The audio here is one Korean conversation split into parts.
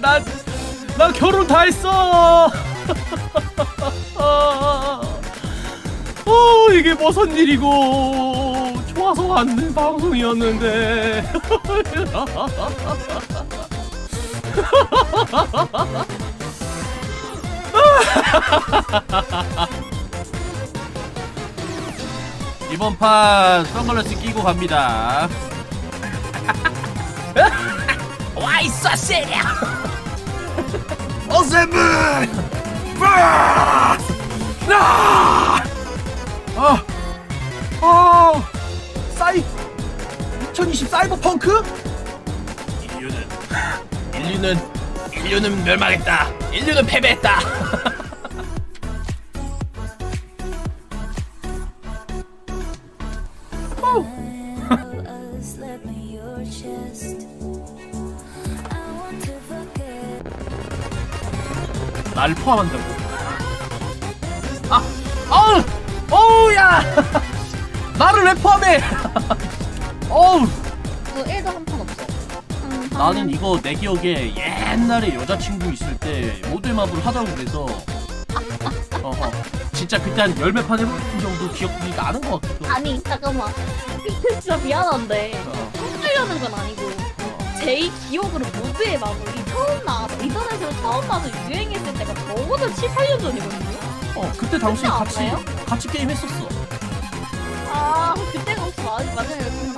나, 나 결혼 다 했어. 어, 이게 무슨 일이고 좋아서 하는 방송이었는데. 이번 판 선글라스 끼고 갑니다. 와 있어 세냐? 어세븐! 2020 사이버펑크? 인류는 인류는 인류는 멸망했다. 인류는 패배했다. 날 포함한다고. 아, 어우, 어우 야, 나를 왜 포함해? 어우, 그 1도 한 판 없어. 한 판. 나는 이거 내 기억에 옛날에 여자친구 있을 때 모델마블 하자고 그래서, 어허, 진짜 그때 한 열몇 판 해본 정도 기억이 나는 것 같기도. 하고. 아니 잠깐만. 진짜 미안한데 어, 헛들려는 건 아니고 어. 제 기억으로 모두의 마블이 처음 나와서 인터넷으로 처음 나와서 유행했을 때가 적어도 7, 8년 전이거든요. 어, 그때 당시 그때 같이? 같이 게임 했었어. 아 그때가 혹시 맞, 맞아요?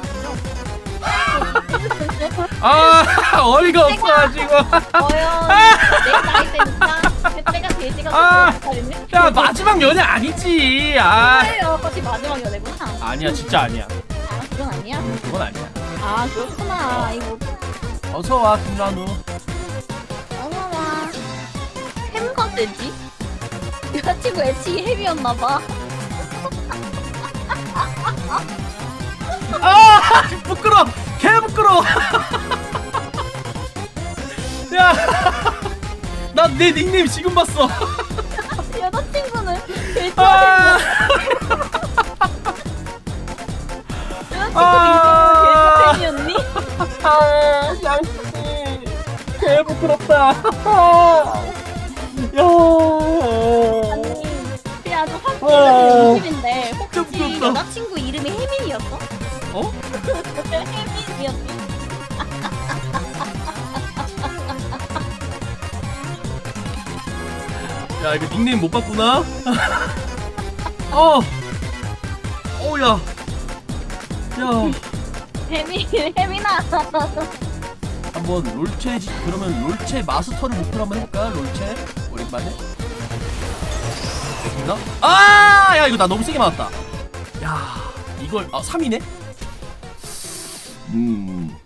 아, 어이가 없어가지고. 과연 내 나이 때니까 그때가 돼지가 아, 됐거든요. 야 마지막 연애 아니지. 아, 그래요. 그것이 마지막 연애구나. 아니야 진짜 아니야. 아 그건 아니야? 그건 아니야. 아 그렇구나. 이거 어서 와 김란우. 어머나 햄가 되지? 여자친구 애칭이 햄이었나봐. 아 부끄러. 내 닉네임 지금 봤어. 여자친구는 아, 아. 아, 양씨, 개 부끄럽다. 야, 아니 아주 아. 확실한 느낌인데 진짜 혹시. 여자친구 이름이 혜민이었어? 어? 혜민이었니? 야 이거 닉네임 못 봤구나. 어, 어우야, 야. 혜민 혜민아 한번 롤체 지- 그러면 롤체 마스터를 목표로 한번 해볼까? 롤체 오랜만에 됐나? 아, 야 이거 나 너무 세게 맞았다. 야, 이걸 아 3이네? 음,